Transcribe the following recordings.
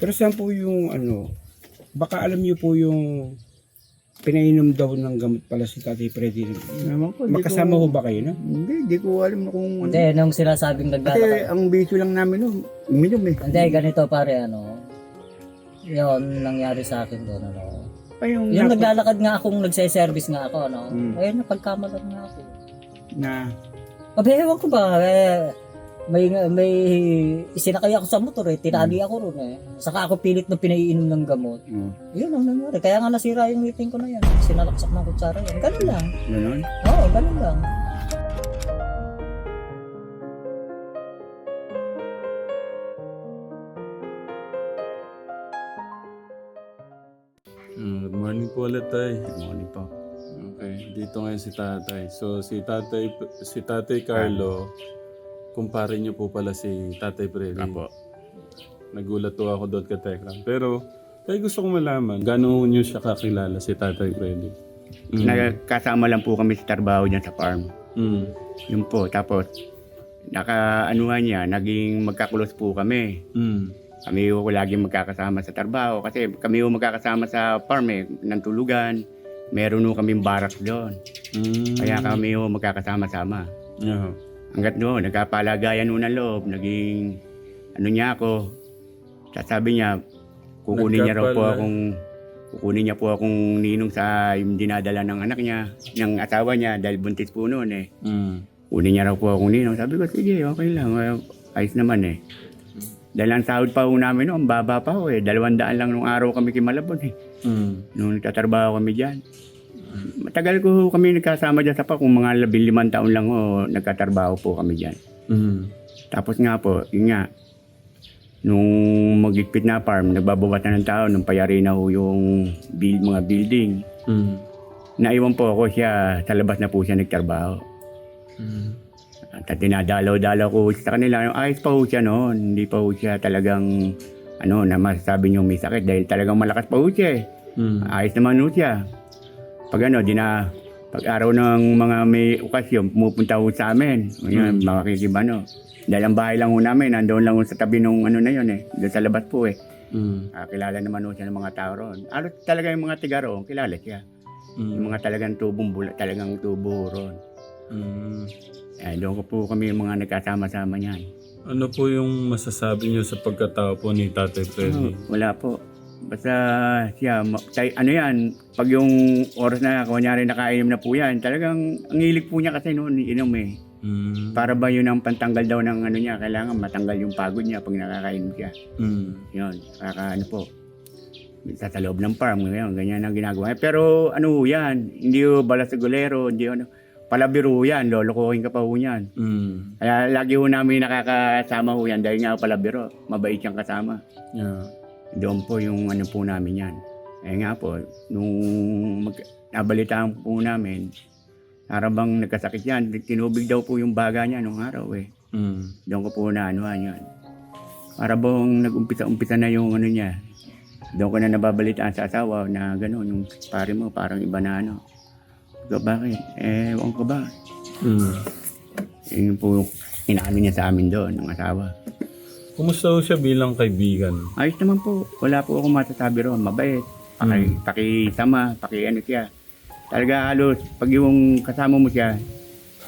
Pero saan po yung ano, baka alam niyo po yung pinainom daw ng gamot pala si Tatay Freddy. Naman ko, di Makasama ko, ho ba kayo, no? Hindi, di ko alam na kung ano. Hindi, nung sinasabing Kasi naglalakad. ang bisyo lang namin no, uminom eh. Hindi, ganito pare, ano. Yun, nangyari sa akin doon, ano. Ay, yung, Yung napa- naglalakad nga akong nagse-service nga ako, ano. Hmm. Ayun, napagkamalan nga ako. Na, Abe, ewan ko ba, eh, may, may isinakay ako sa motor eh, tinali ako ron eh. Saka ako pilit na pinaiinom ng gamot. Oh, Yun ang nangyari. Kaya nga nasira yung meeting ko na yan. Sinalaksak ng kutsara yan. Ganun lang. ganun. Oo, ganun lang. Mm, Good morning po ulit, tay. Good morning po. Okay, dito ngayon si tatay. So, si tatay, si tatay Carlo, kumpare niyo po pala si tatay Freddy. Apo. Nagulat po ako doon ka Tekram. Pero, tayo gusto kong malaman, gano'n niyo siya kakilala si tatay Freddy? Mm. Nagkasama lang po kami sa trabaho dyan sa farm. Mm. Yun po. Tapos, nakaanuhan niya, naging magkakulos po kami. Mm. Kami ho laging magkakasama sa trabaho kasi kami ho magkakasama sa farm eh, ng tulugan. Meron ho kaming barak doon. Mm. Kaya kami ho magkakasama-sama. Yeah. Hanggat doon, nagkapalagayan ho ng loob, naging ano niya ako. Sasabi niya, kukunin niya raw po akong kukunin niya po akong ninong sa yung dinadala ng anak niya, ng asawa niya dahil buntis po noon eh. Mm. Kunin niya raw po akong ninong. Sabi ko, sige, okay lang. Ay- Ayos naman eh. Dahil ang sahod pa ho namin noon, ang baba pa ho eh. Dalawang daan lang nung araw kami kimalabon eh. Mm. Nung nagtatrabaho kami dyan. Matagal ko kami nagkasama dyan sa pa. Kung mga labing taon lang ho, nagkatrabaho po kami dyan. Mm. Tapos nga po, yun nga, nung magigpit na farm, nagbabawas na ng tao, nung payari na ho yung build, mga building. Mm. Naiwan po ako siya, sa labas na po siya nagtrabaho. Mm. At dinadalaw-dalaw ko sa kanila, ayos pa ho siya noon, hindi pa ho siya talagang, ano, na masasabi niyo may sakit dahil talagang malakas pa ho siya eh. Mm. Ayos naman ho siya. Pag ano, di na, pag araw ng mga may okasyon, pumupunta ho sa amin. Ngayon, Mm. makikibano. Dahil ang bahay lang ho namin, nandoon lang ho sa tabi nung ano na yun eh. Doon sa labas po eh. Mm. Ah, kilala naman ho siya ng mga tao roon. Ano talaga yung mga tiga roon, kilala siya. Yung Mm. mga talagang tubong bula, talagang tubo roon. Mm. Eh, doon ko po kami yung mga nagkasama-sama niyan. Ano po yung masasabi niyo sa pagkatao po ni Tatay Freddy? Oh, wala po. Basta siya, tay- ano yan, pag yung oras na, kunyari nakainom na po yan, talagang ang hilig po niya kasi noon, inom eh. Mm. Para ba yun ang pantanggal daw ng ano niya, kailangan matanggal yung pagod niya pag nakakainom siya. Mm. Yun, kaka ano po. Sa, loob ng farm, ngayon, ganyan ang ginagawa. Pero ano yan, hindi ho balasagulero, hindi ho ano, palabiro yan, lolokohin ka pa ho yan. Mm. Kaya lagi ho namin nakakasama ho yan dahil nga palabiro, mabait siyang kasama. Yeah. Doon po yung ano po namin yan. Eh nga po, nung mag, nabalitaan po namin, harabang nagkasakit yan, tinubig daw po yung baga niya nung araw eh. Mm. Doon ko po na anuhan yan. Harabang nag-umpisa-umpisa na yung ano niya. Doon ko na nababalitaan sa asawa na gano'n, yung pare mo parang iba na ano. Ko, bakit? Eh, ewan ko ba? Mm. Yun po inaano niya sa amin doon, ng asawa. Kumusta ho siya bilang kaibigan? Ayos naman po. Wala po akong masasabi ron. Mabait. Paki, Mm. pakisama, paki ano siya. Talaga halos, pag yung kasama mo siya,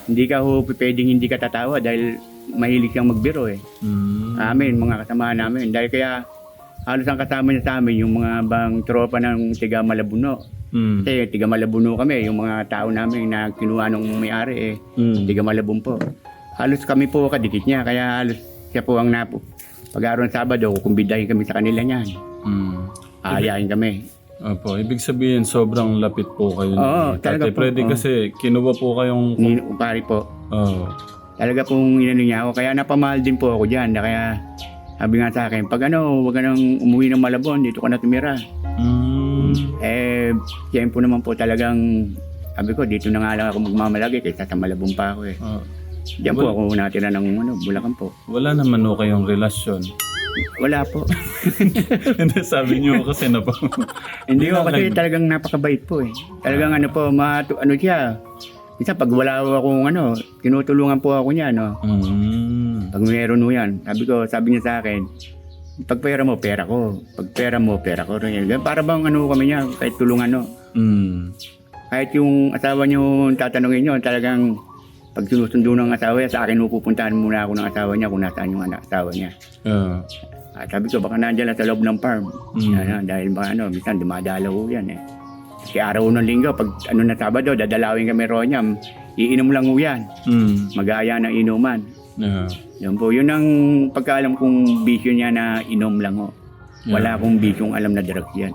hindi ka ho pwedeng hindi ka tatawa dahil mahilig siyang magbiro eh. Mm. Amin, mga kasama namin. Dahil kaya halos ang kasama niya sa amin, yung mga bang tropa ng tiga Malabuno. Mm. Kasi tiga Malabuno kami, yung mga tao namin na kinuha nung may-ari eh. Mm. Tiga Malabon po. Halos kami po kadikit niya, kaya halos siya po ang napo. Pag araw ng Sabado, kukumbidahin kami sa kanila niyan. Mm. Aayain kami. Opo, ibig sabihin sobrang lapit po kayo Oo, ni talaga Tatay po, Freddy oo. kasi kinuha po kayong... Ni pare po. Oo. Talaga pong inano niya ako. Kaya napamahal din po ako dyan. Na Kaya sabi nga sa akin, pag ano, huwag ka nang umuwi ng Malabon, dito ka na tumira. Mm. Eh, yan po naman po talagang, sabi ko, dito na nga lang ako magmamalagi kaysa sa Malabon pa ako eh. Oo. Diyan po ako natira ng ano, Bulacan po. wala naman ho kayong relasyon. Wala po. Hindi, sabi niyo kasi na po. Hindi ko kasi talagang napakabait po eh. Talagang ano po, matu ano siya. Isa pag wala ko akong ano, tinutulungan po ako niya, no. Mm. Pag meron mo yan, sabi ko, sabi niya sa akin, Pag pera mo, pera ko. Pag pera mo, pera ko Para bang ano kami niya, kahit tulungan no. Mm. Kahit yung asawa niyo tatanungin niyo, talagang pag sinusundo ng asawa niya, sa akin pupuntahan muna ako ng asawa niya kung nasaan yung anak asawa niya. Ah. At sabi ko, baka nandiyan lang sa loob ng farm. Mm. Ano, dahil ba ano, minsan dumadalaw yan eh. Kasi araw ng linggo, pag ano na Sabado, dadalawin kami ron niya, iinom lang ho yan. Mm. Mag-aaya ng inuman. Yeah. Yun po, yun ang pagkaalam kong bisyo niya na inom lang ho. Wala akong bisyong alam na drugs yan.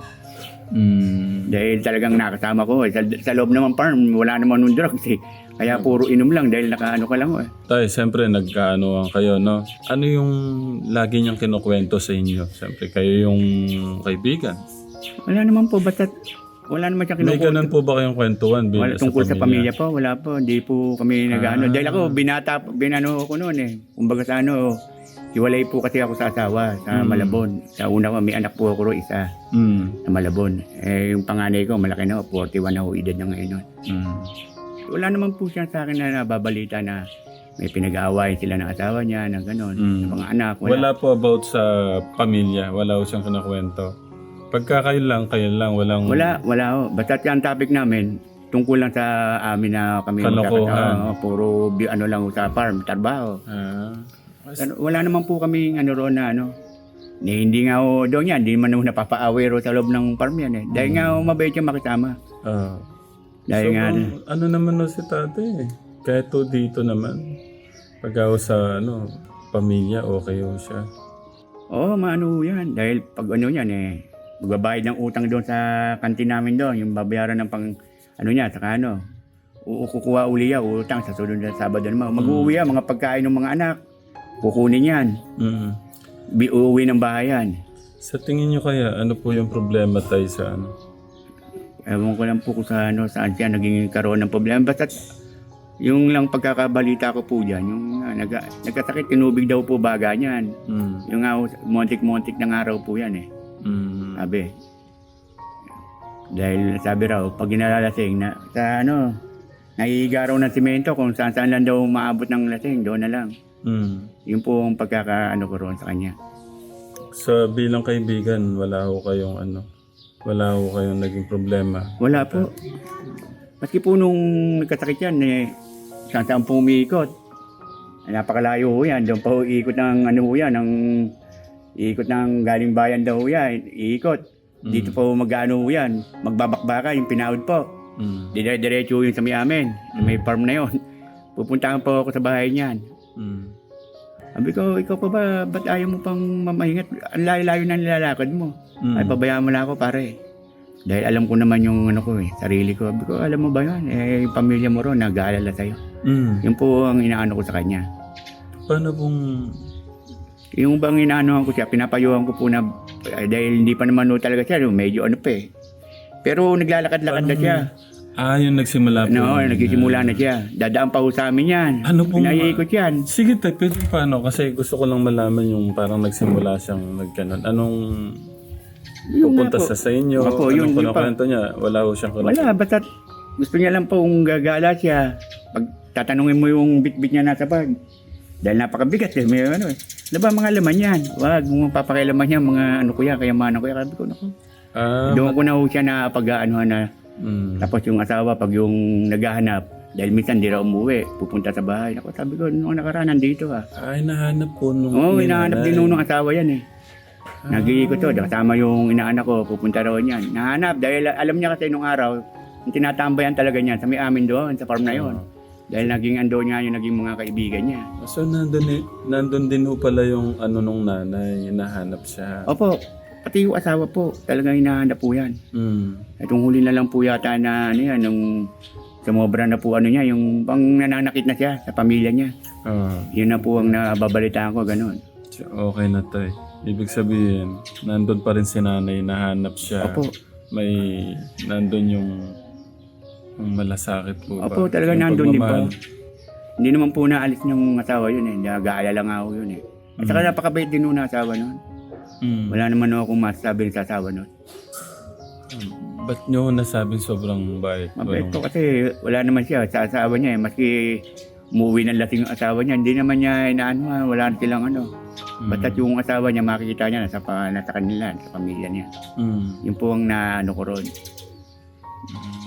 Mm. Dahil talagang nakasama ko eh. Sa, sa loob naman farm, wala naman nung drugs eh. Kaya puro inom lang dahil nakaano ka lang ho eh. Tay, siyempre nagkaanoan kayo, no? Ano yung lagi niyang kinukwento sa inyo? Siyempre, kayo yung kaibigan. Wala naman po, basta wala naman siyang May kinukuha. ganun po ba kayong kwentuhan Wala tungkol sa pamilya po, wala po. Hindi po kami nag-ano. Ah. Dahil ako, binata, binano ko noon eh. Kumbaga sa ano, hiwalay po kasi ako sa asawa sa Mm. Malabon. Sa una ko, may anak po ako ro, isa Mm. sa Malabon. Eh, yung panganay ko, malaki na ho, 41 na ho, edad na ngayon. nun. Mm. Wala naman po siya sa akin na nababalita na may pinag-aawayan sila ng asawa niya, na gano'n, Mm. ng mga anak. Wala. Wala. po about sa pamilya. Wala ko siyang kinakwento. Pagka kayo lang, kayo lang. Walang... Wala, wala ho. Basta ang topic namin, tungkol lang sa amin na kami Kalokohan. magkakasama. Puro ano lang sa farm, trabaho. Ah. Ano, wala naman po kami ano roon na ano. Ni, hindi nga ho doon yan, hindi man ho napapaaway ro sa loob ng farm yan eh. Dahil nga ho mabait yung makisama. Ah. Dahil so, nga, kung ano naman no si tate eh. Kahit to dito naman. Pag ako sa ano, pamilya, okay ho siya. oo, maano ho yan. Dahil pag ano yan eh, magbabayad ng utang doon sa kantin namin doon, yung babayaran ng pang, ano niya, saka ano, kukuha uli yan, utang sa sunod na Sabado naman. Mag-uwi yan, mga pagkain ng mga anak. Kukunin yan. Mm. Bi- uuwi ng bahayan. Sa tingin nyo kaya, ano po yung problema tayo sa ano? Ewan ko lang po kung sa ano, saan siya naging karoon ng problema. Basta yung lang pagkakabalita ko po dyan, yung uh, nag, nagkasakit, tinubig daw po baga niyan. Mm. Yung nga, montik-montik ng araw po yan eh. Mm. Sabi. Dahil sabi raw, pag ginalalasing na, sa ano, naiiga raw ng simento kung saan saan lang daw maabot ng lasing, doon na lang. Mm. Yun po ang pagkakaano ko roon sa kanya. Sa bilang kaibigan, wala ho kayong ano, wala ho kayong naging problema. Wala po. Maski po nung nagkasakit yan, eh, saan saan po umiikot. Napakalayo ho yan. Doon pa ho iikot ng ano ho yan, ng iikot ng galing bayan daw ho yan. Iikot. Dito po mag-ano ho yan. Magbabakbaka yung pinahod po. Mm. Dire-diretso yung sa may amin. Sa may farm na yon. Pupuntahan po ako sa bahay niyan. Mm. Sabi ko, ikaw pa ba, ba't ayaw mo pang mamahingat? Ang layo-layo na nilalakad mo. Mm. Ay, pabayaan mo na ako pare. Dahil alam ko naman yung ano ko eh, sarili ko. Sabi ko, alam mo ba yan? Eh, yung pamilya mo ron, nag-aalala sa'yo. Mm. Yun po ang inaano ko sa kanya. Paano pong Yung bang inaanohan ko siya, pinapayuhan ko po na, eh, dahil hindi pa naman no talaga siya, no, medyo ano pa eh. Pero naglalakad-lakad na Paano- siya. Ah, yung nagsimula po. No, yun. nagsisimula na siya. Dadaan pa ho sa amin yan. Ano pong- Pinaiikot yan. Sige tayo, pero paano? Kasi gusto ko lang malaman yung parang nagsimula siyang nagkanon. Anong Yung nga pupunta po. sa sa inyo? Opo, Anong yun, yun pa. niya? Wala ho siyang Wala, basta gusto niya lang po kung gagala siya. Pag tatanungin mo yung bit-bit niya nasa bag. Dahil napakabigat eh. May ano eh. Ano ba mga laman yan? Wag mo papakilaman yan mga ano ko yan, kayamanan ko yan. Sabi ko, naku. Ah, Doon ko na ho siya na pag-aanohan na. Mm. Tapos yung asawa, pag yung naghahanap, dahil minsan di raw umuwi, pupunta sa bahay. Ako, sabi ko, nung nakaraan, nandito ka. Ay, nahanap po nung Oo, oh, hinahanap din nung asawa yan eh. Nag-iikot to, kasama yung inaanak ko, pupunta raw niyan. Nahanap, dahil alam niya kasi nung araw, yung tinatambayan talaga niya sa may amin doon, sa farm na yon. Dahil naging ando niya yung naging mga kaibigan niya. So, nandun, i- nandun din ho pala yung ano nung nanay, hinahanap siya. Opo, pati yung asawa po, talagang hinahanap po yan. Mm. Itong huli na lang po yata na ano yan, nung sumobra na po ano niya, yung pang nananakit na siya sa pamilya niya. Ah, Yun na po ang nababalitaan ko, ganun. okay na tay. Ibig sabihin, nandun pa rin si nanay, nahanap siya. Opo, May, nandun yung, yung malasakit po ba? Opo, talaga Yung nandun din po. pagmamahal. Hindi naman po naalis ng asawa yun eh. Nag-aalala nga ako yun eh. At saka napakabait din nung asawa nun. Mm. Wala naman ako masasabi sa asawa nun. Ba't nyo nasabing sobrang bait? Mabait po kasi wala naman siya sa asawa niya eh. Maski umuwi ng lasing yung asawa niya, hindi naman niya inaano, wala na silang ano. Mm. Basta yung asawa niya, makikita niya nasa, pa, nasa kanila, sa pamilya niya. Mm. Yun po ang naano ko ron.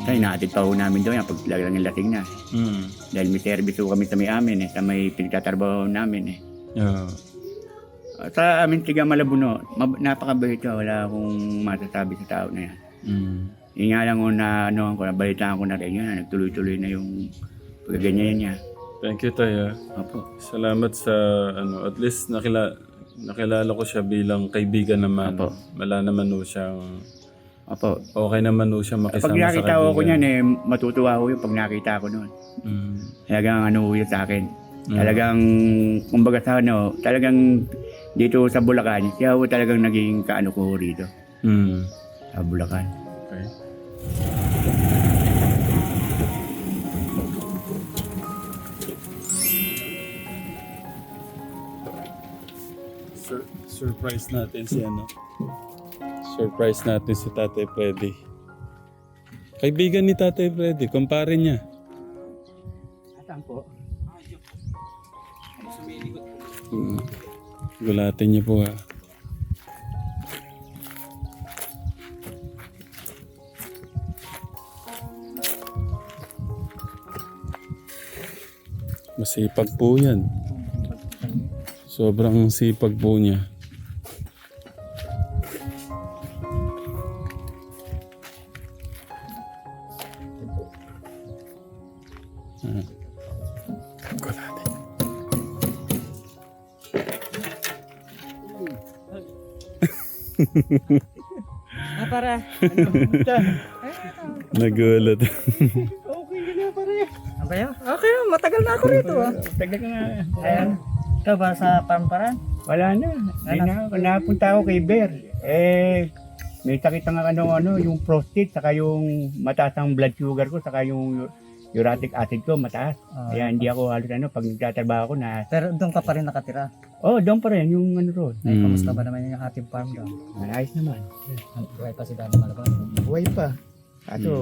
Kaya inaatid pa ho namin doon yan pag talagang lasing na. Mm. Dahil may service ho kami sa may amin eh, sa may pinagtatrabaho namin eh. Yeah. Sa amin tiga Malabuno, napakabait ko, wala akong masasabi sa tao na yan. Mm. Yun nga lang ko na ano ko, nabalitaan ko na rin yun, nagtuloy-tuloy na yung pagganyan niya. Thank you, Tay. ah. Opo. Salamat sa ano, at least nakila nakilala ko siya bilang kaibigan naman. Apo. Wala naman no siyang Opo. okay naman no siya makisama Pag sa nakita kaibigan. ko niyan eh, matutuwa ko yun pag nakita ko noon. Mm. Talagang ano yun sa akin. Mm. Talagang, kumbaga sa ano, talagang dito sa Bulacan, siya ho talagang naging kaano ko rito. Mm. Sa Bulacan. Okay. Sur- surprise natin si ano. Surprise natin si Tatay Freddy. Kaibigan ni Tatay Freddy, kumpare niya. Asan po? Mm. Gulatin niyo po ha. Masipag po yan. Sobrang sipag po niya. Ah, para. Nagulat. Okay ka na pare. Ano yun? Okay, matagal na ako rito ah. Tagal ka nga. Ayan. Ikaw ba sa pamparan? Wala na. Na. Napunta ako kay Bear. Eh, may sakit ang ano, ano, yung prostate, saka yung mataas ang blood sugar ko, saka yung uric acid ko mataas. Ah. Kaya hindi ako halos ano, pag nagtatrabaho ako na, Pero doon ka pa rin nakatira. oh, doon pa rin yung ano roon. Ay, Mm. kamusta ba naman yung ating farm doon? Ayos naman. Buhay pa si Dano Malabon. Buhay pa. Kaso,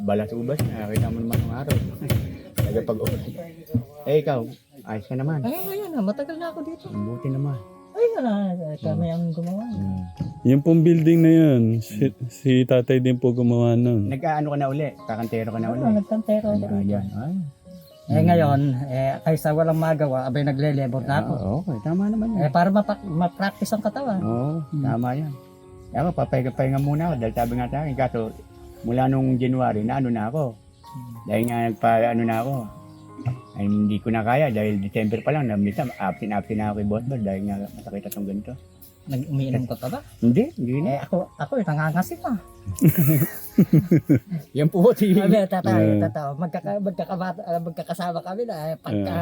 balas ubas na. Kita mo naman ng araw. Nagapag Eh, ikaw, ayos ka naman. Ay, ayun na, matagal na ako dito. Buti naman. Ayun na, kami ang gumawa. Hmm. Yung pong building na yan, si, si tatay din po gumawa nun. Nag-ano ka na uli? Kakantero ka na uli? Ano, nagkantero ako Ah, dito. yan. Ay. Eh ngayon, eh, kaysa walang magawa, abay nagle-labor na ako. Ah, okay, tama naman Eh yan. para mapa- ma-practice ang katawan. Oo, tama yan. Kaya ako, papahinga-pahinga muna ako dahil sabi nga sa akin, kaso mula nung January na ano na ako. Dahil nga nagpa ano na ako. Ay hindi ko na kaya dahil December pa lang, na minsan absent absent na ako kay Boss dahil nga masakit atong ganito. Nag-umiinom ka pa ba? Hindi, hindi na. Eh ako, ako eh, nangangasim pa. Yan po si... Sabi, tataw, Eh. tataw. Magkaka, magkakabata, ah, magkakasama kami na eh, pagka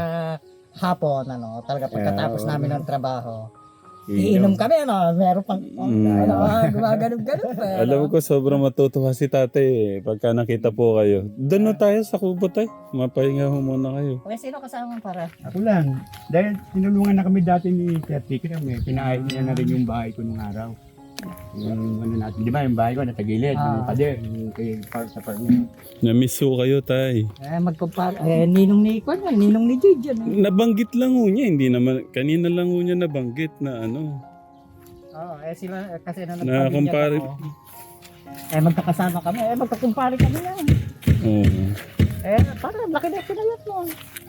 hapon, ano, talaga pagkatapos Eh, namin ng trabaho. Iinom kami, ano, meron pang, Mm. ano, ah, gumaganon-ganon pa. ano. Alam ko sobrang matutuwa si tatay eh, pagka nakita po kayo. Doon na tayo sa kubo tayo. Mapahinga ho muna kayo. Okay, sino kasama mo para? Ako lang. Dahil tinulungan na kami dati ni Sir Tikram eh. Pinaayos niya na rin yung bahay ko nung araw. Yung ano natin, di ba yung bahay ko nasa gilid, yung Ah. pader, yung kay par sa par niya. Na-miss ho kayo tay. Eh, magkumpara, eh, ninong ni Kwan yan, ninong ni Jid yan. eh. Nabanggit lang ho niya, hindi naman, kanina lang ho niya nabanggit na ano. Oo, eh sila, eh, kasi na Na kumpare. ako. Eh, magkakasama kami, eh, magkakumpare kami yan. Oo. Eh, parang laki na pinayat mo.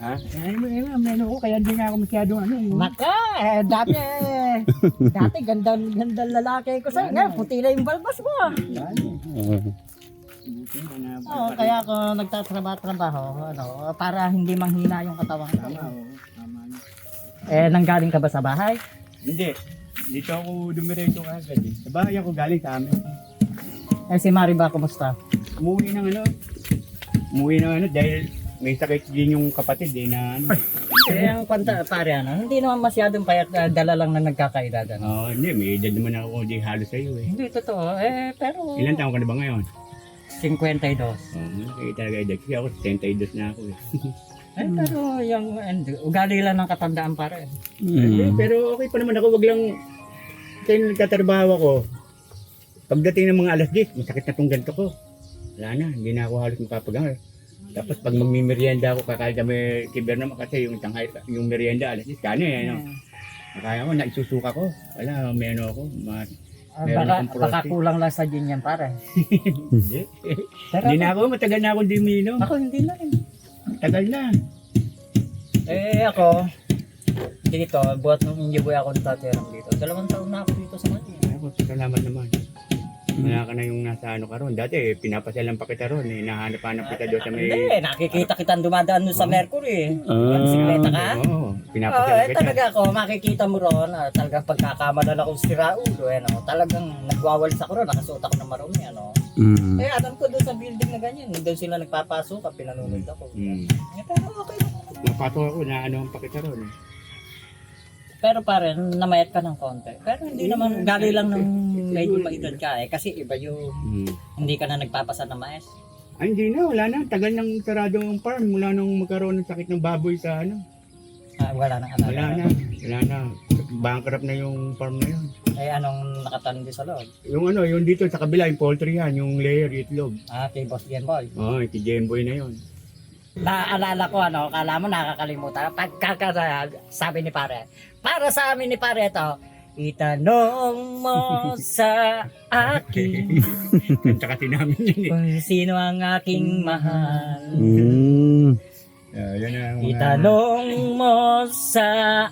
Ha? Ay, may may ano ko, kaya hindi nga ako masyadong ano. eh. Naka, eh, dati, eh, dati gandang, gandang lalaki ko sa'yo. Ngayon, puti na yung balbas mo. Oo. Na. Oo, kaya ako nagtatrabaho-trabaho, ano, para hindi manghina yung katawan ko. Eh, nanggaling ka ba sa bahay? Hindi. Dito ako dumiretso kagad eh. Sa bahay ako galing sa amin. Eh, si Mari ba, kumusta? Umuwi ng ano. Umuwi ng ano dahil may sakit din yung kapatid eh na ano. Eh, ang kwanta, pare, ano, hindi naman masyadong payat, ah, dala lang na nagkakaedad, ano. Oo, hindi. May edad naman ako di halos sa'yo eh. Hindi, totoo. Eh, pero... Ilan taon ka na ba ngayon? 52. Oo, malaki talaga edad. Kasi ako 72 na ako eh. Eh, pero yung and, ugali lang ng katandaan pare. Eh, Mm. pero okay pa naman ako. Wag lang, kaya nagtatrabaho ako. Pagdating ng mga alas 10, masakit na tong ganito ko. Wala na, hindi na ako halos mapapagangal. Tapos pag magmimerienda ako, kakain kami kiber naman kasi yung tanghay, yung merienda alas 10, kano eh, ano. Kaya mo, naisusuka ko. Wala, may ano ako. Ma- Ah, Meron baka, akong baka kulang lang sa gin yan, pare. Hindi. Pero Hindi na ako, matagal na ako hindi uminom. ako hindi na rin. Tagal na. Eh ako, dito, buhat nung inyo boy ako natatirang dito. Dalawang taon na ako dito sa Manila. Ako, salamat naman. Wala ka na yung nasa ano ka ron. Dati, pinapasyalan pa kita ron. Eh. Nahanap-hanap kita doon sa may... Hindi, nakikita kitang dumadaan doon sa Mercury. Ah. Bisikleta ka? Oo, Oo, pinapasyalan eh, kita. talaga ako, makikita mo ron, ah, talagang pagkakamalan akong sira ulo, eh, no? talagang nagwawalis ako ron, nakasuot ako ng marumi, ano. Mm. Eh, alam ko doon sa building na ganyan, doon sila nagpapasok, ah, pinanunod ako. Hmm. Eh, pero okay lang. Napasok ako na ano pa kita ron. Pero pare, namayat ka ng konti. Pero hindi naman, gali lang ng medyo maedad ka eh. Kasi iba yung Hmm. hindi ka na nagpapasa ng mais. Ay, hindi na. Wala na. Tagal nang sarado ang farm. Mula nung magkaroon ng sakit ng baboy sa ano. Ah, wala nang alaga. Wala na. Wala na. Bankrupt na yung farm na yun. Eh, anong nakatanim din sa loob? Yung ano, yung dito sa kabila, yung poultry yan, yung layer, itlog. Ah, kay Boss Game Boy. Oo, oh, si Jemboy na yun. Naalala ko, ano, kala mo nakakalimutan. Pagkaka, sabi ni pare, para sa amin ni pare ito, itanong mo sa akin Kanta kasi namin yun eh. kung sino ang aking mahal. Mm. Uh, yan ang mga Itanong mo sa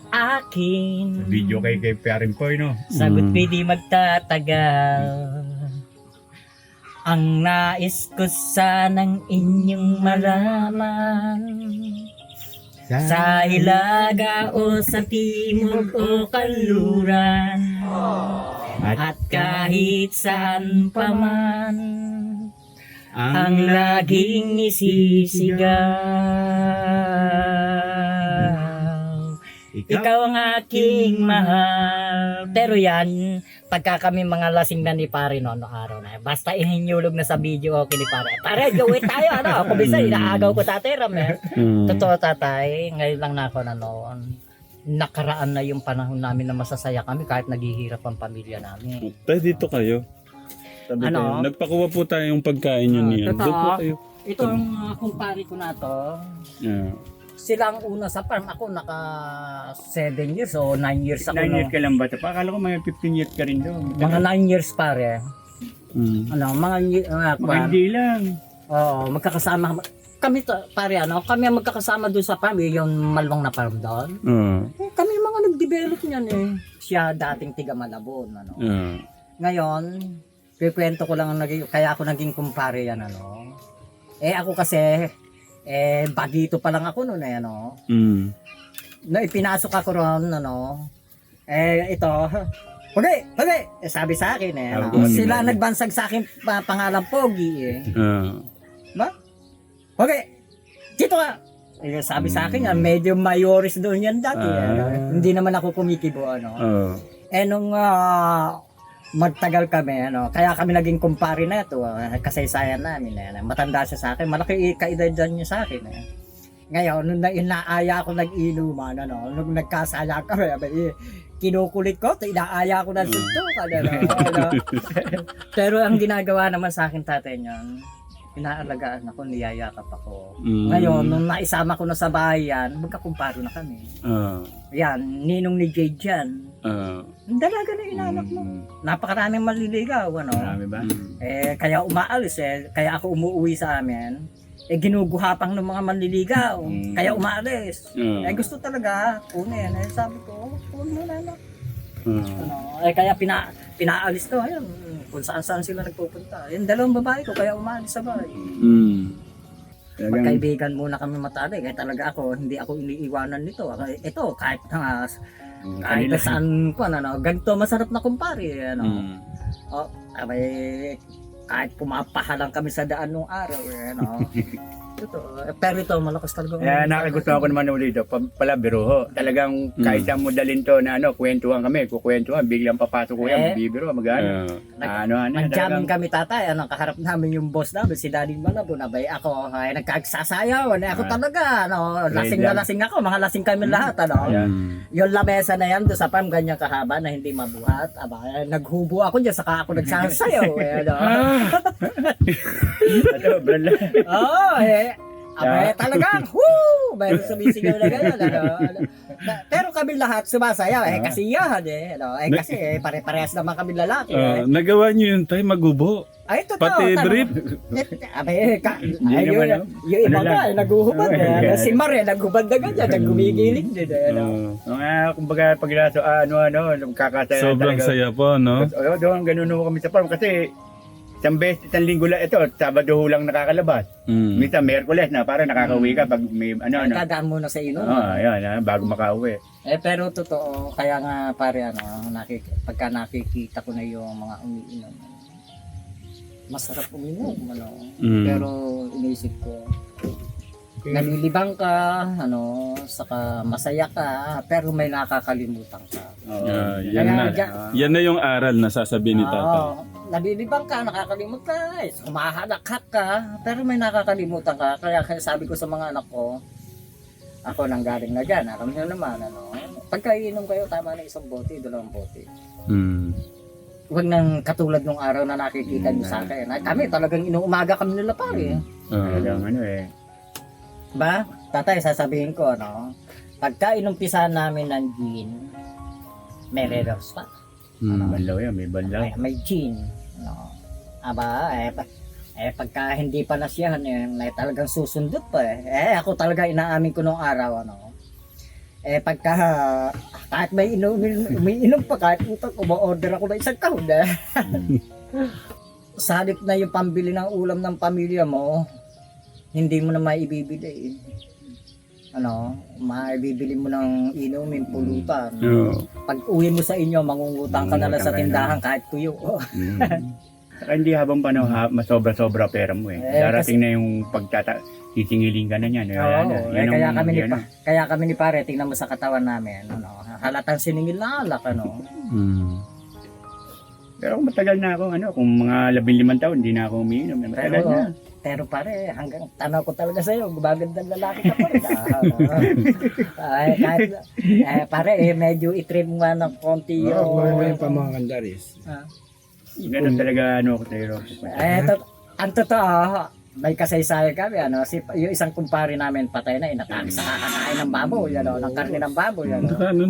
akin. video kay kay Paring Poy, no? Sagot Mm. pwede magtatagal. Ang nais ko sanang inyong malaman. Sa hilaga o sa timog o kanluran. At kahit saan pa man. Ang laging isisigaw. Ikaw ang aking mahal. Pero yan, pagka kami mga lasing na ni pare no, no araw na. Basta ininyulog na sa video okay ni pare. Pare, gawin tayo, ano? Kung bisa, inaagaw ko tatay ram eh. Mm. Totoo tatay, ngayon lang na ako na noon. Nakaraan na yung panahon namin na masasaya kami kahit naghihirap ang pamilya namin. Tayo dito kayo. Sabi Ano? kayo, nagpakuha po tayo yung pagkain yun Ah, niyan. totoo? Doon po kayo. Ito ang uh, kumpare ko na to. Yeah. Sila ang una sa farm. Ako naka 7 years o 9 years ako. 9 no? years ka lang ba? Akala ko mga 15 years ka rin doon. Mga 9 years pare. Mm. Ano, mga y- mga hindi lang. Oo, magkakasama. Kami to, pare ano, kami ang magkakasama doon sa farm, eh, yung malwang na farm doon. Ah. Eh, kami mga nag-develop niyan eh. Siya dating tiga Malabon, ano. Ah. Ngayon, kikwento ko lang ang naging, kaya ako naging kumpare yan, ano. Eh, ako kasi, eh, bagito pa lang ako noon, eh, ano. Mm. Na ipinasok ako ron, ano. Eh, ito, Okay, okay. Eh, sabi sa akin eh. ano, Sabi ko, sila nagbansag sa akin pa, pangalan Pogi eh. Ah. Okay, dito ka. Eh, sabi sa akin yan, medyo mayoris doon yan dati. Ah. ano. Hindi naman ako kumikibo, ano. Ah. Eh, nung ah, magtagal kami, ano, kaya kami naging kumpare na ito, uh, kasaysayan namin. Eh, ano. matanda siya sa akin, malaki kaedad niya sa akin. Eh. Ngayon, nung na, inaaya ako nag-inuman, ano, nung nagkasaya kami, abay, eh, kinukulit ko, inaaya ko ng suntukan, ano, ano. Pero ang ginagawa naman sa akin tatay niyan, inaalagaan ako, niyayakap ako. Mm. Ngayon, nung naisama ko na sa bahay yan, magkakumparo na kami. Ah. Yan, ninong ni Jade yan. Ah. Ang dalaga na inanak mo. Mm. Napakaraming maliligaw, ano. Marami ba? Mm. Eh, kaya umaalis eh. Kaya ako umuwi sa amin. Eh, ginuguhapang ng mga manliligaw. Mm. Kaya umaalis. Ah. Eh, gusto talaga, kunin. Eh, sabi ko, kunin mo na lang. Ah. Ano, eh, kaya pina, pinaalis ko. Ayun, kung saan saan sila nagpupunta. Yung dalawang babae ko, kaya umaalis sa bahay. Mm. Talagang, Magkaibigan muna kami matali. Kaya talaga ako, hindi ako iniiwanan nito. Ito, kahit na mm, kahit na saan ko, ano, ganito masarap na kumpare, ano. Mm. Oh, abay, kahit pumapahalang kami sa daan nung araw, eh, ano. ito, eh, pero ito, malakas talaga. Kaya nakagustuhan ko naman ulit ito. Pa, pala, biro ho. Talagang kahit saan mo dalhin to na ano, kwentuhan kami, kukwentuhan, biglang papasok ko yan, Eh. magbibiro, magano. Ah. Ano, ano, Nagjamin kami tatay, ano, kaharap namin yung boss namin, si Daddy Malabo, nabay ako, ay nagkagsasayaw, ano, ako Ah. talaga, ano, lasing na lasing ako, mga lasing kami lahat, ano. Ayan. Mm. Yung lamesa na yan, doon sa farm, ganyan kahaba na hindi mabuhat, aba, eh, naghubo ako dyan, saka ako nagsasayaw, eh, ano. Ito, brala. Oo, eh. Abay, talagang, woo! Oo, mayroon sumisigaw na gano'n. Ano, ano. Na- Pero kami lahat sumasayaw. Eh, Ah. kasiyahan eh. Ano, eh, kasi eh, pare-parehas naman kami lalaki. Ah, eh. nagawa niyo yun tayo magubo. Ay, totoo. Pati tanong- brief. Eh, eh, ka, ay, naman, yun, no? yung iba Ano nga, lang? eh, naguhubad. Oo, eh. Si Mar, eh, naghubad na ganyan. Naggumigiling din. Eh, ano. Ah, Mga, kumbaga, pag laso, ah, ano, ano, kakasaya sobrang talaga. saya po, no? Oo, doon, ganun ho kami sa farm. Kasi, isang beses, isang linggo lang ito, Sabado ho lang nakakalabas. Mm. Minsan, Merkules na, para nakakauwi ka pag may, ano, ano. Nagkadaan muna sa ino. Oo, ayan, ah, bago makauwi. Eh pero totoo, kaya nga pare ano, nakik pagka nakikita ko na yung mga umiinom, masarap uminom ano. Mm. Pero inisip ko, nalilibang ka, ano, saka masaya ka, pero may nakakalimutan ka. Oo. Ah, yan Kaya na. dyan- Yan na yung aral na sasabihin ni tatay. Oo, nalilibang ka, nakakalimutan ka, eh, ka, pero may nakakalimutan ka. Kaya, kaya sabi ko sa mga anak ko, ako nang galing na dyan, alam niyo naman, ano, pagka iinom kayo, tama na isang bote, dalawang bote. Mm. Huwag nang katulad nung araw na nakikita niyo sa akin. Ay, kami talagang inuumaga kami nila pare. Ah. Talagang ano eh. Ba? Tatay, sasabihin ko, no? Pagka inumpisahan namin ng gin, may red rose pa. Mm. Banlaw yan, may banlaw. May, may gin. No? Aba, eh, eh, pagka hindi pa nasiyahan, eh, may talagang susundot pa eh. Eh, ako talaga inaamin ko nung araw, ano? Eh, pagka, kahit may inom, may inom pa, kahit utang, umo-order ako ng isang kahon, eh. Sa na yung pambili ng ulam ng pamilya mo, hindi mo na maibibili. Ano, maibibili mo ng inumin, pulutan. Oo. Pag uwi mo sa inyo, mangungutang ka na lang sa na. tindahan kahit tuyo. Mm. Saka hindi habang panahon, ha, masobra-sobra pera mo eh. Eh, Darating na yung pagtata, sisingiling ka na niyan. Oo, Yan, eh, yan kaya ang- kami ni yan pa, ang- kaya kami ni pare tingnan mo sa katawan namin, ano, halatang siningil na alak ano. Mm. Pero kung matagal na ako, ano, kung mga labing limang taon, hindi na ako umiinom. eh, Matagal Pero, na. Pero pare, hanggang tanaw ko talaga sa iyo, gumagandang lalaki ka pa rin. Ah, Ay, kahit, eh, pare, eh, medyo itrim nga ng konti Oo, yung... oh, yung pamakandaris. Ah. Ganun talaga, ano, ako tayo. Eh, to, ang totoo, may kasaysayan kami, ano, si, yung isang kumpare namin patay na, inatake sa kakakain ng baboy, ano, ng karne ng baboy, ano. Ano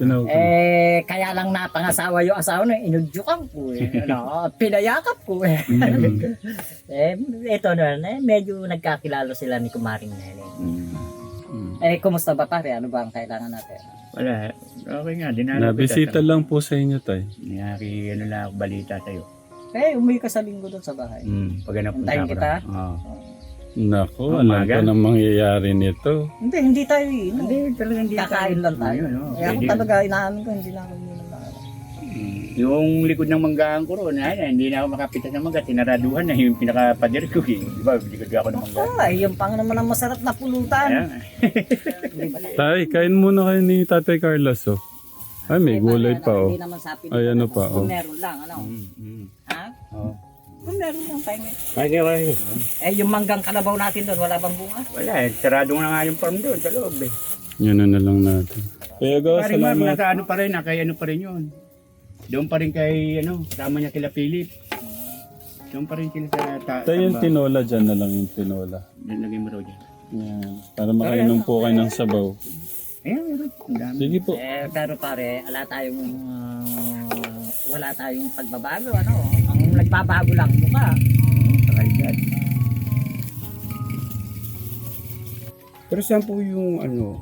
na? Tinawag ko. Eh, kaya lang napangasawa yung asawa na, inudyukan ko eh. Ano, pinayakap ko eh. Mm. eh, ito na, eh, medyo nagkakilala sila ni Kumaring Nene. Mm. Mm. Eh, kumusta ba pare? Ano ba ang kailangan natin? Wala. Okay nga, dinalo Nabisita lang po sa inyo, tay. Naki, ano lang balita sa'yo. Eh, umuwi ka sa linggo doon sa bahay. Mm. Pag napunta Antayin kita? na. Oo. Nako, Oh, alam umaga. ko na mangyayari nito. Hindi, hindi tayo inom. Hindi, talagang hindi. Kakain lang tayo. Ayun, oh, Eh, ako pwede. talaga, inaamin ko, hindi lang ako inom na ano. Mm. Yung likod ng manggahan ko roon, ay, hindi na ako makapitas ng mangga. Tinaraduhan na yung pinaka-pader ko. Eh. Di ba, likod ako ng mangga. Ay, yung pang naman ang masarap na pulutan. Kaya? Tay, kain muna kayo ni Tatay Carlos, oh. Ay, may Eh, gulay pa, ano, oh. Hindi naman sa akin. Ay, ano pa, Kung oh. meron lang, ano? mm, mm. Ha? Oh. Kung meron lang tayo. Kaya, kaya. Eh, yung manggang kalabaw natin doon, wala bang bunga? Wala eh, sarado nga nga yung farm doon sa loob eh. Yun na na lang natin. Kaya go, Pare ma'am, salamat. nasa ano pa rin, ah, kay ano pa rin yun. Doon pa rin kay, ano, kasama niya kila Philip. Doon pa rin sila sa ta Tay, yung tamba. tinola dyan na lang yung tinola. Lagay mo raw dyan. Yan. Para makainom po kayo ng sabaw. Ayan, meron. Ang dami. Sige po. Eh, pero pare, wala tayong uh, wala tayong pagbabago, ano? Ang nagbabago lang mukha. Oo, sa kalidad. Pero saan po yung ano,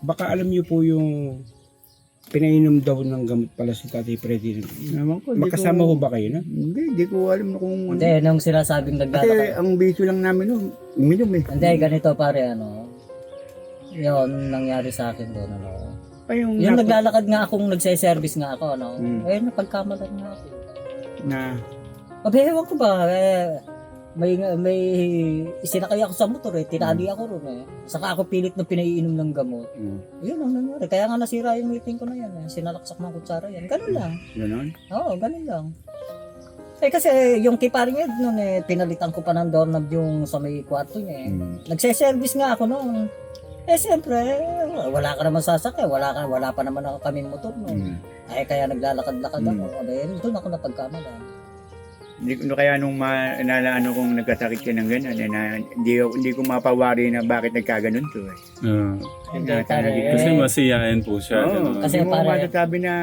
baka alam niyo po yung pinainom daw ng gamot pala si Tatay Freddy. Naman ko, Makasama ko, ho ba kayo na? Hindi, di ko alam na kung ano. Hindi, nung sinasabing Kasi naglalakad. ang bisyo lang namin nun, uminom eh. Hindi, ganito pare, ano? Yun, nangyari sa akin doon, ano? Ay, yung, Yung nap- naglalakad nga akong nagse-service nga ako, ano? Hmm. Eh, napagkamalan nga ako. na, Abe, ewan ko ba, eh, may, may isinakay ako sa motor eh, tinali ako ron eh. Saka ako pilit na pinaiinom ng gamot. mm, Yun ang nangyari. Kaya nga nasira yung meeting ko na yan eh. Sinalaksak ng kutsara yan. Ganun lang. gano'n. Oo, ganun lang. Eh kasi yung kiparing Ed nun eh, pinalitan ko pa ng doorknob yung sa may kwarto niya eh. Mm. Nagse-service nga ako noon. Eh siyempre, wala ka naman sasakay, wala ka, wala pa naman ako kaming motor noon. Mm. Eh kaya naglalakad-lakad ako. Mm. Abay, doon ako napagkamalan. Hindi ko kaya nung ma, nalaano kong nagkasakit siya ng gano'n, eh, na, hindi, ko- hindi ko mapawari na bakit nagkaganon to. Eh. Ah, Hindi, Kaya pare. kasi masiyain po siya. Oo, ganun. Kasi hindi mo pare- masasabi na,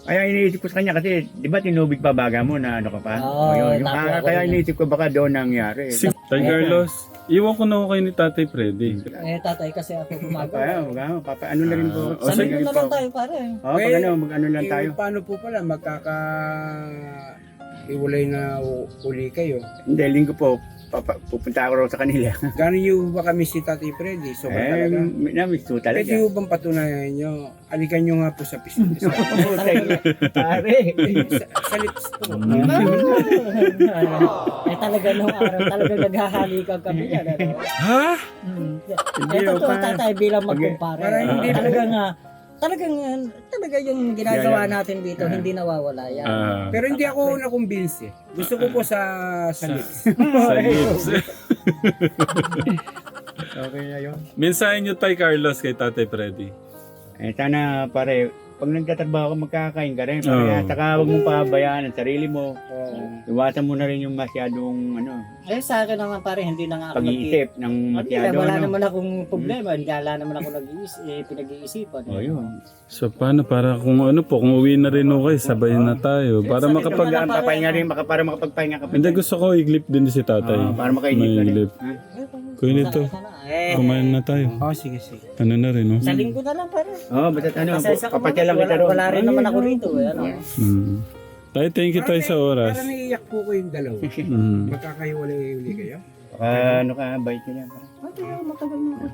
kaya iniisip ko sa kanya kasi, di ba tinubig pa baga mo na ano ka pa? Oo, yun, yung, tapo kaya, ako kaya yun. iniisip ko baka doon nangyari. Si Tay Carlos, iwan ko na ako kayo ni Tatay Freddy. Eh, tatay kasi ako Kaya, gumagawa. wag ako, papa, ano na rin po. Ah, o sige linggo na lang tayo, pare. Oo, pag ano, mag ano lang Eh, tayo. paano po pala magkaka iwalay na u- uli kayo? Hindi, linggo po, papa, pupunta ako raw sa kanila. Gano'n yung ba kami si Tati Freddy? So ba eh, talaga? namiss ko talaga. Pwede yung bang patunayan nyo? Alikan nyo nga po sa piso. sa, Pare. sa, sa lips po. eh talaga nung araw, talaga naghahalikan kami yan. Ano? Ha? Hmm. Hindi, Eh, totoo pa- tatay bilang magkumpare. Parang hindi- talaga nga, talagang, talaga yung ginagawa Yeah, yeah. natin dito, Ah. hindi nawawala yan. Ah, Pero hindi ako na-convince eh. Gusto ko po sa, sa lips. sa lips. Okay na yun. Mensahe niyo Tay Carlos kay Tatay Freddy. Eh, sana pare, pag nagtatrabaho ka, magkakain ka rin. Pare, Oo. Saka huwag mong pabayaan ang sarili mo. Oo. Iwasan mo na rin yung masyadong ano, Eh sa akin naman pare, hindi na nga ako pag-iisip ng Hindi, masyado. wala ano. naman akong problema, hindi wala naman ako nag-iisip, eh, pinag-iisipan. Oh, yun. So paano para kung ano po, kung uwi na rin okay, sabay na tayo. Para Sa- makapag... Wala, pare. Papahinga rin, maka, para makapagpahinga ka. Hindi gusto ko iglip din si tatay. Oo, para makainip ka rin. Ha? Kuya nito, Eh, kumain na tayo. Oh, sige, sige. Ano na rin, no? sa linggo na lang pare. Oo, basta ano, papatya lang kita ron. wala rin naman ako rito. Eh, ano. Mm. Tayo, thank you tayo sa oras. Para naiiyak po ko yung dalawa. Mm. Magkakahiwalay uli kayo. Baka ano ka, bait ka yan. Ate, ah, matagal na ako.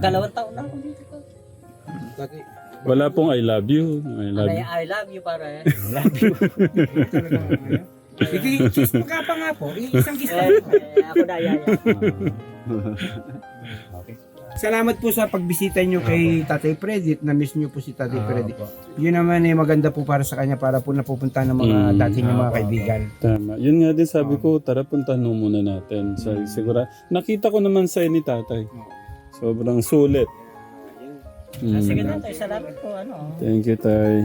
Dalawang taon na ako dito. Dati, Wala pong I love you. I love Ay, you. I love you pare. Love you. talaga kayo. Sige, kiss mo ka pa nga po. Isang kiss pa eh, eh, ako na yan. okay. Salamat po sa pagbisita nyo kay Tatay Freddy. Na-miss nyo po si Tatay Freddy. Yun naman eh maganda po para sa kanya para po napupunta ng mga Mm. dati niyang mga kaibigan. Tama. Yun nga din sabi ko, tara puntahan mo muna natin. Sa, sigura, nakita ko naman sa ni tatay. Sobrang sulit. Ah, Sige Mm. na tayo, salamat po. Ano. Thank you, tay.